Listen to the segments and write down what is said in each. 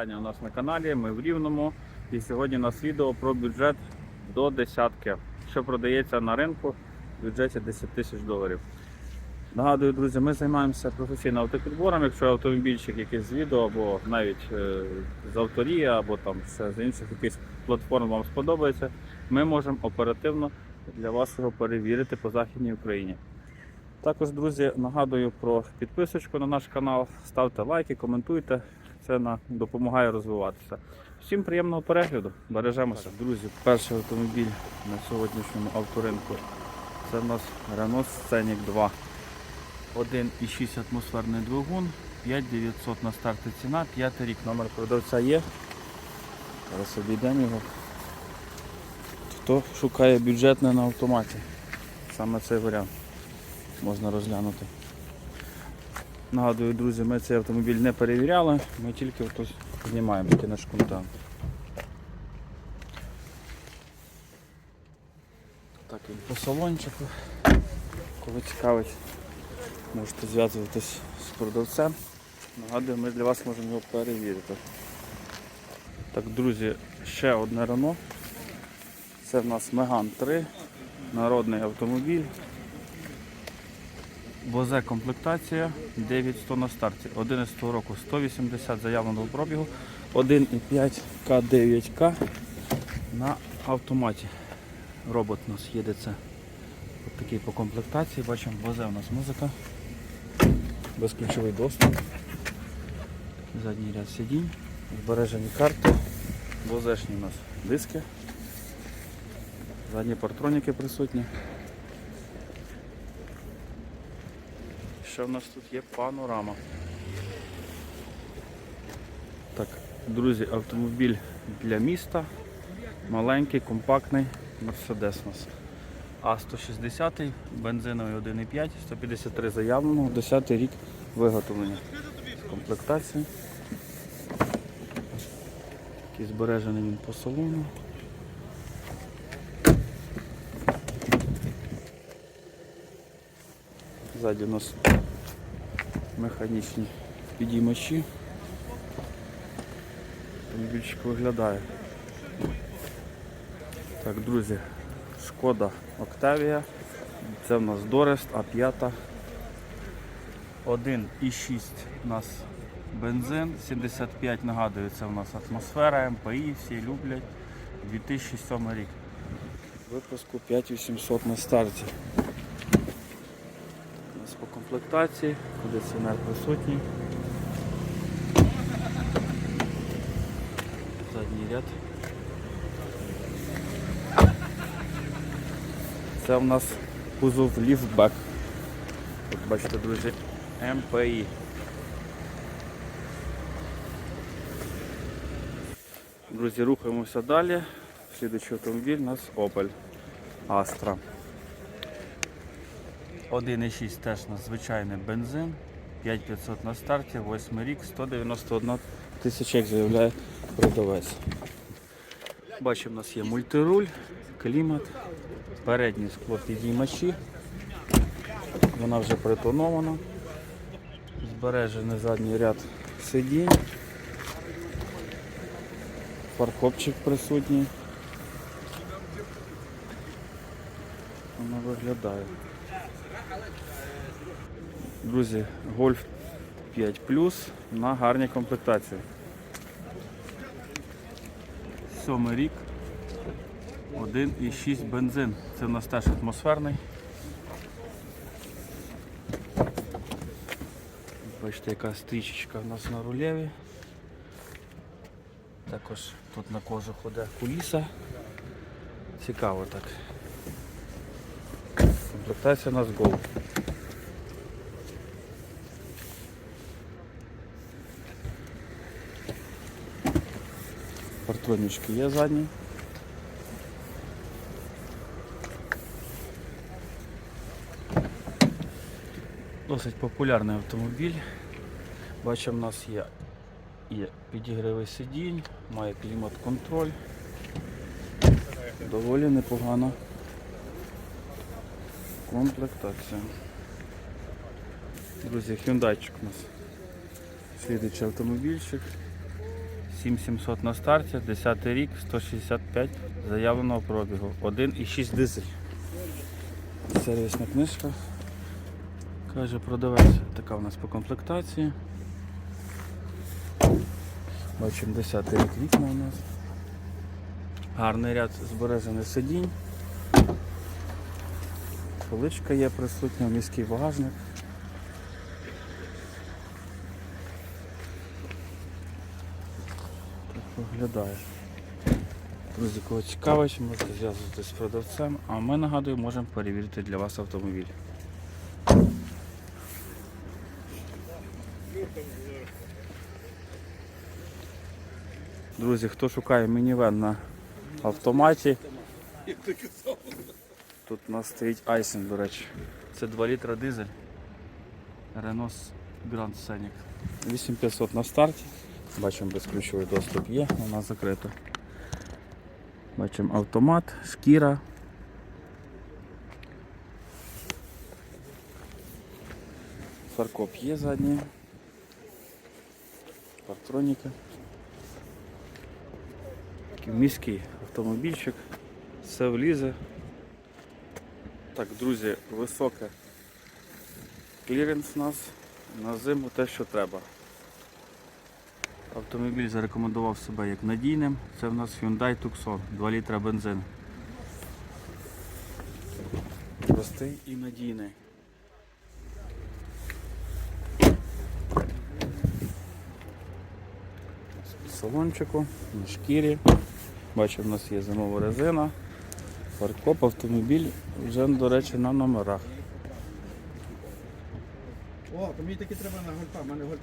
вітання у нас на каналі. Ми в Рівному. І сьогодні у нас відео про бюджет до десятки, що продається на ринку в бюджеті 10 тисяч доларів. Нагадую, друзі, ми займаємося професійним автопідбором. Якщо автомобільчик якийсь з відео, або навіть е, з авторії, або там з інших якихось платформ вам сподобається, ми можемо оперативно для вас його перевірити по Західній Україні. Також, друзі, нагадую про підписочку на наш канал. Ставте лайки, коментуйте. Це допомагає розвиватися. Всім приємного перегляду. Бережемося. Друзі, перший автомобіль на сьогоднішньому авторинку. Це в нас Renault Scenic 2. 1,6 атмосферний двигун, 5900 на старті ціна, 5 рік номер продавця є. Зараз обійдемо його. Хто шукає бюджетне на автоматі? Саме цей варіант можна розглянути. Нагадую, друзі, ми цей автомобіль не перевіряли, ми тільки знімаємо такий наш контент. Так, він по салончику. Коли цікавить, можете зв'язуватись з продавцем. Нагадую, ми для вас можемо його перевірити. Так, друзі, ще одне Рено. Це в нас Меган 3, народний автомобіль. Бозе комплектація 9100 на старті. 11 року 180 заявленого пробігу, 1,5 К9К на автоматі. Робот у нас їде це от такий по комплектації. Бачимо, бозе у нас музика, безключовий доступ, задній ряд сидінь, збережені карти, бозешні у нас диски, задні партроніки присутні. Ще в нас тут є панорама. Так, друзі, автомобіль для міста. Маленький, компактний Мерседес у нас. А160, бензиновий 1,5, 153 заявленого, 10 рік виготовлення. Комплектація. Такий збережений він по салону. Ззаді у нас механічні підіймачі. Автомобільчик виглядає. Так, друзі, шкода Октавія. Це в нас Дорест, А5. 1,6 у нас бензин, 75 нагадую, це у нас атмосфера, МПІ, всі люблять. 2007 рік. Випуску 5800 на старті. Комплектації, кондиціонер присутній. Задній ряд. Це у нас кузов ліфтбек. От бачите, друзі, МПІ. Друзі, рухаємося далі. Слідуючий автомобіль у нас Opel Astra. 1,6 теж у нас звичайний бензин. 5500 на старті, 8 рік, 191 тисяча, як заявляє продавець. Бачимо, у нас є мультируль, клімат, передні скло підіймачі. Вона вже притонована. Збережений задній ряд сидінь. Паркопчик присутній. Вона виглядає. Друзі, Golf 5 Plus на гарній комплектації. Сьомий рік. 1,6 бензин. Це в нас теж атмосферний. Бачите, яка стрічечка у нас на рулеві. Також тут на кожу ходить куліса. Цікаво так. Комплектація у нас Golf. Партронічки є задні. Досить популярний автомобіль. Бачимо, у нас є, є підігриви сидінь, має клімат-контроль. Доволі непогана комплектація. Друзі, хюндайчик у нас. Слідуючий автомобільчик. 7700 на старті, 10 рік, 165 заявленого пробігу. 1,6 дизель. Сервісна книжка. Каже продавець, така у нас по комплектації. Бачимо 10 рік вікна у нас. Гарний ряд збережених сидінь. Поличка є присутня, міський багажник. Виглядає. Друзі, кого цікавить, можете зв'язуватися з продавцем, а ми нагадую, можемо перевірити для вас автомобіль. Друзі, хто шукає мінівен на автоматі, тут у нас стоїть Айсен, до речі. Це 2 літра дизель. Renault Grand Scenic. 8500 на старті. Бачимо, безключовий доступ є, вона закрита. Бачимо автомат, шкіра. Фаркоп є задній. Партроніка. Такий міський автомобільчик. Все влізе. Так, друзі, високе кліренс у нас. На зиму те, що треба. Автомобіль зарекомендував себе як надійним. Це в нас Hyundai Tucson, 2 літра бензин. Простий і надійний. Салончику, на шкірі. Бачимо, у нас є зимова резина. Фаркоп, автомобіль вже, до речі, на номерах. О, то мені таки треба на гольфа, гольф.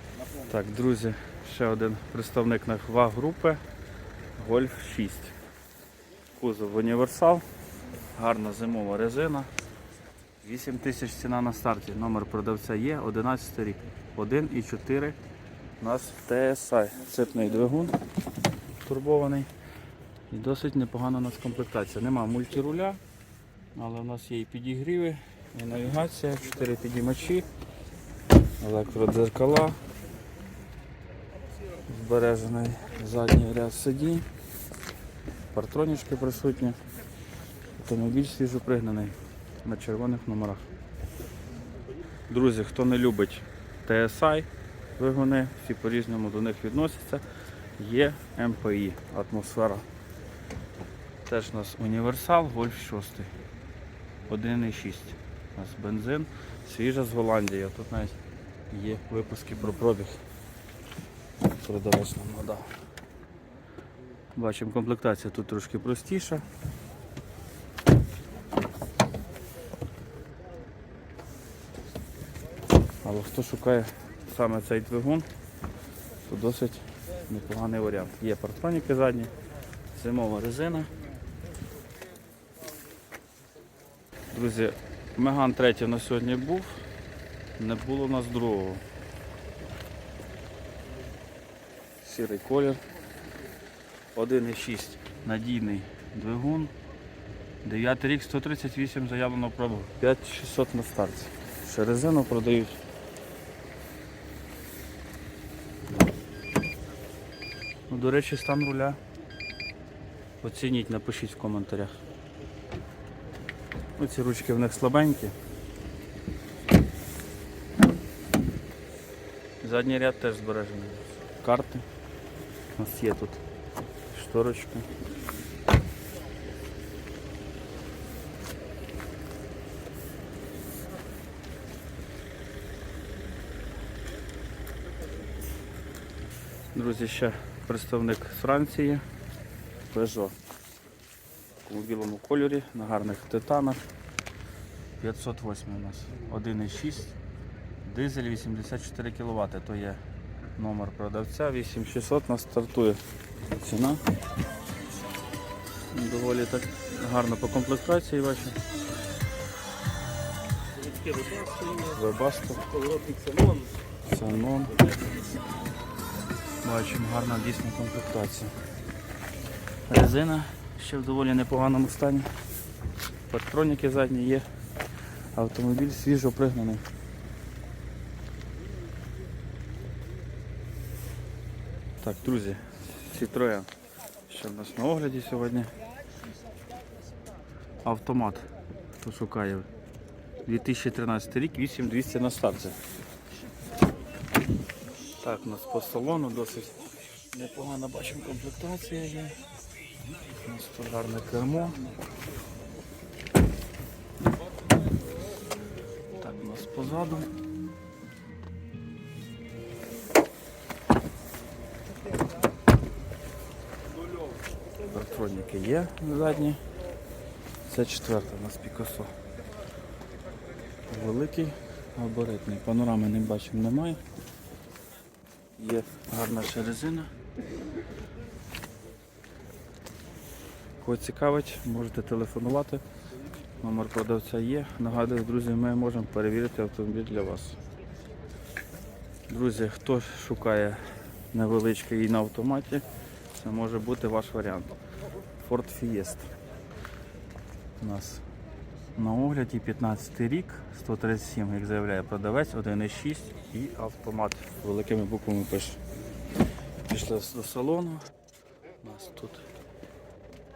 Так, друзі, ще один представник ВАГ групи Golf 6. Кузов універсал, гарна зимова резина. 8 тисяч ціна на старті. Номер продавця є, 11 рік. 1,4 у нас TSI. Цепний двигун турбований. І досить непогана у нас комплектація. Нема мультируля, але у нас є і підігріви, і навігація, 4 підіймачі, електродзеркала. Збережений задній ряд сидінь, партронічки присутні. Автомобіль свіжопригнаний на червоних номерах. Друзі, хто не любить TSI двигуни, всі по-різному до них відносяться. Є МПІ атмосфера. Теж у нас універсал, Golf 6. 1,6. У нас бензин, свіжа з Голландії. Тут навіть є випуски про пробіг. Продавець нам надав. Бачимо, комплектація тут трошки простіша. Але хто шукає саме цей двигун, то досить непоганий варіант. Є партроніки задні, зимова резина. Друзі, Меган 3 на сьогодні був, не було у нас другого. Сірий колір. 1,6 надійний двигун. 9 рік 138 заявлено пробу. 5600 на старті. Ще резину продають. Ну, до речі, стан руля. Оцініть, напишіть в коментарях. Оці ручки в них слабенькі. Задній ряд теж збережений. Карти. У нас є тут шторочка. Друзі, ще представник з Франції. Peugeot. У білому кольорі, на гарних титанах. 508 у нас. 1,6. Дизель 84 кВт. То є номер продавця. 8600 нас стартує ціна. Доволі так гарно по комплектації бачу. Вебасто. Салон. Бачимо, гарна дійсно комплектація. Резина ще в доволі непоганому стані. Партроніки задні є. Автомобіль свіжо пригнаний. Так, друзі, Citroen. Що в нас на огляді сьогодні? Автомат. Хто шукає? 2013 рік, 8200 на старті. Так, у нас по салону досить непогано бачимо комплектація є. У нас тут гарне кермо. Так, у нас позаду. Електроніки є задні. Це четверта у нас Пікасо. Великий, габаритний. Панорами не бачимо, немає. Є гарна ще резина. Кого цікавить, можете телефонувати. Номер продавця є. Нагадую, друзі, ми можемо перевірити автомобіль для вас. Друзі, хто шукає невеличкий і на автоматі, це може бути ваш варіант. Ford Fiesta. У нас на огляді 15 рік, 137, як заявляє продавець, 1,6 і автомат великими буквами пише. Пішли до салону. У нас тут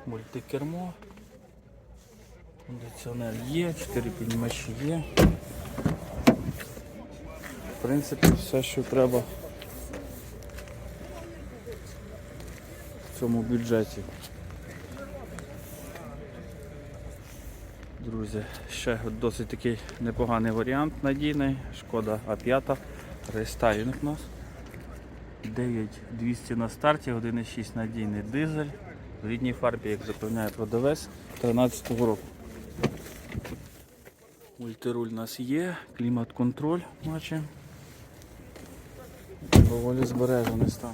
мультикермо. Кондиціонер є, 4 піднімачі є. В принципі, все, що треба в цьому бюджеті. Друзі, ще досить такий непоганий варіант надійний. Шкода А5, рестайлінг у нас. 9200 на старті, 1,6 надійний дизель. В рідній фарбі, як запевняє продавець, 13 року. Мультируль у нас є, клімат-контроль бачимо. Доволі збережений стан.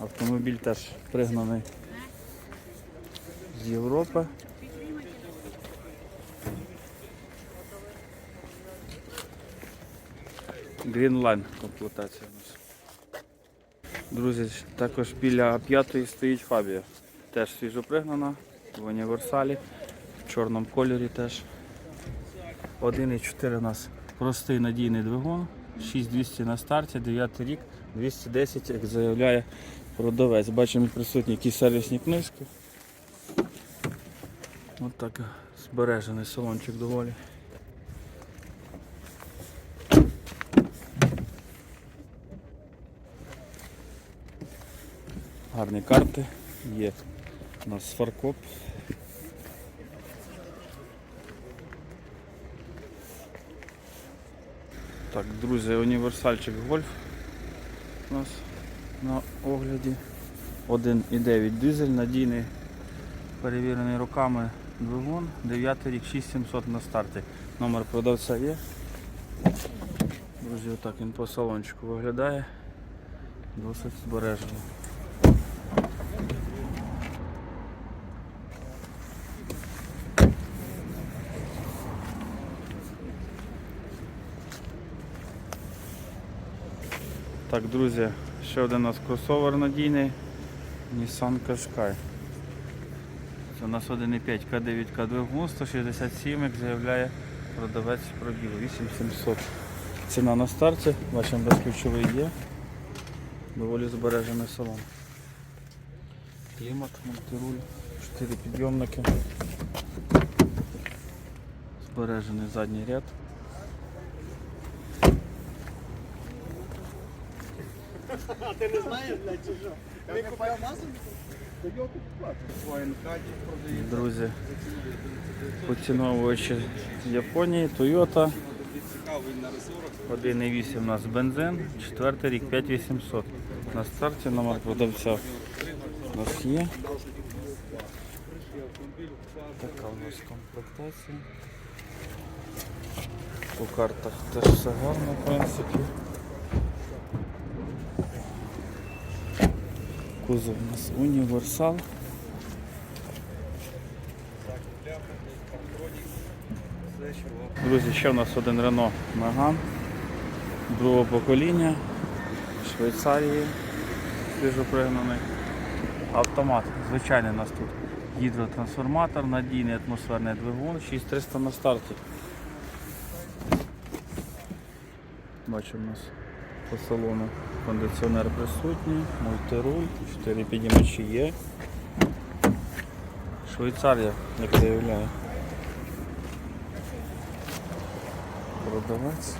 Автомобіль теж пригнаний з Європи. Greenline комплектація у нас. Друзі, також біля п'ятої стоїть Фабія. Теж свіжопригнана, в універсалі, в чорному кольорі теж. 1,4 у нас простий надійний двигун, 6200 на старті, 9 рік, 210, як заявляє продавець. Бачимо присутні якісь сервісні книжки. Ось так збережений салончик доволі. Гарні карти є. У нас фаркоп. Так, друзі, універсальчик гольф у нас на огляді. 1,9 дизель, надійний, перевірений руками двигун, 9 рік 6700 на старті. Номер продавця є. Друзі, отак він по салончику виглядає. Досить збережено. Так, друзі, ще один у нас кросовер надійний. Nissan Qashqai. Це у нас 1,5 К9 К2 167, як заявляє продавець пробіг 8700. Ціна на старті, бачимо безключовий є. Доволі збережений салон. Клімат, мультируль, 4 підйомники. Збережений задній ряд. А ти не знаєш, блядь, чи що? Ти купив масу? Купувати. Друзі, поціновувачі Японії, Toyota. Цікавий на ресурах. 1,8 у нас бензин, четвертий рік 5800. На старті номер продавця у нас є. Така у нас комплектація. По картах теж все гарно, в принципі. Кузов у нас універсал. Друзі, ще в нас один Renault Megane другого покоління Швейцарії свіжопригнаний. Автомат, звичайний у нас тут гідротрансформатор, надійний атмосферний двигун, 6300 на старті. Бачимо у нас по салону кондиціонер присутній, мультируль, 4 підіймачі є. Швейцарія, як виявляє. Продавець.